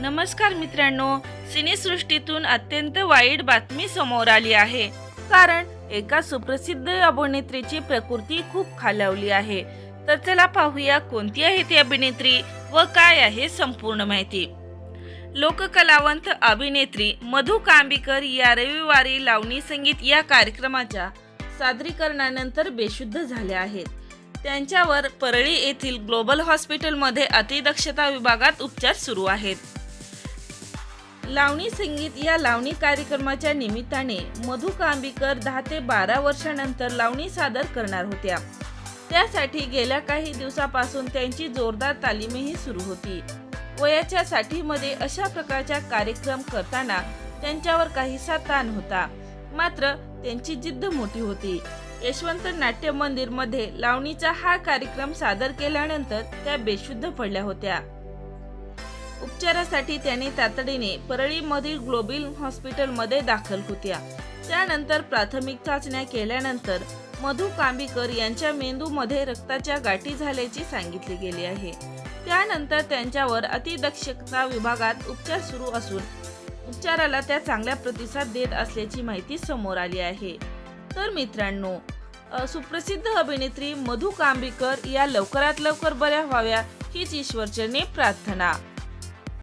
नमस्कार मित्रांनो सिनेसृष्टीतून अत्यंत वाईट बातमी समोर आली आहे. कारण एका सुप्रसिद्ध अभिनेत्रीची प्रकृती खूप खालावली आहे. तर चला पाहूया कोणती आहे ती अभिनेत्री व काय आहे संपूर्ण माहिती. लोककलावंत अभिनेत्री मधु कांबीकर या रविवारी लावणी संगीत या कार्यक्रमाच्या सादरीकरणानंतर बेशुद्ध झाल्या आहेत. त्यांच्यावर परळी येथील ग्लोबल हॉस्पिटलमध्ये अतिदक्षता विभागात उपचार सुरू आहेत. लावणी संगीत या लावणी कार्यक्रमाच्या निमित्ताने मधु कांबीकर दहा ते बारा वर्षानंतर लावणी सादर करणार होत्या. त्यासाठी गेल्या काही दिवसापासून त्यांची जोरदार तालीमही सुरू होती. वयाच्या साठीमध्ये अशा प्रकारच्या कार्यक्रम करताना त्यांच्यावर काहीसा ताण होता. मात्र त्यांची जिद्द मोठी होती. यशवंत नाट्य मंदिरमध्ये लावणीचा हा कार्यक्रम सादर केल्यानंतर त्या बेशुद्ध पडल्या होत्या. उपचारासाठी त्याने तातडीने परळीमधील ग्लोबल हॉस्पिटलमध्ये दाखल होत्या. त्यानंतर प्राथमिक चाचण्या केल्यानंतर मधु कांबीकर यांच्या मेंदूमध्ये रक्ताच्या गाठी झाल्याची सांगितली गेली आहे. त्यानंतर त्यांच्यावर अतिदक्षता विभागात उपचार सुरू असून उपचाराला त्या चांगल्या प्रतिसाद देत असल्याची माहिती समोर आली आहे. तर मित्रांनो सुप्रसिद्ध अभिनेत्री मधु कांबीकर या लवकरात लवकर बऱ्या व्हाव्या हीच ईश्वरचरणी प्रार्थना.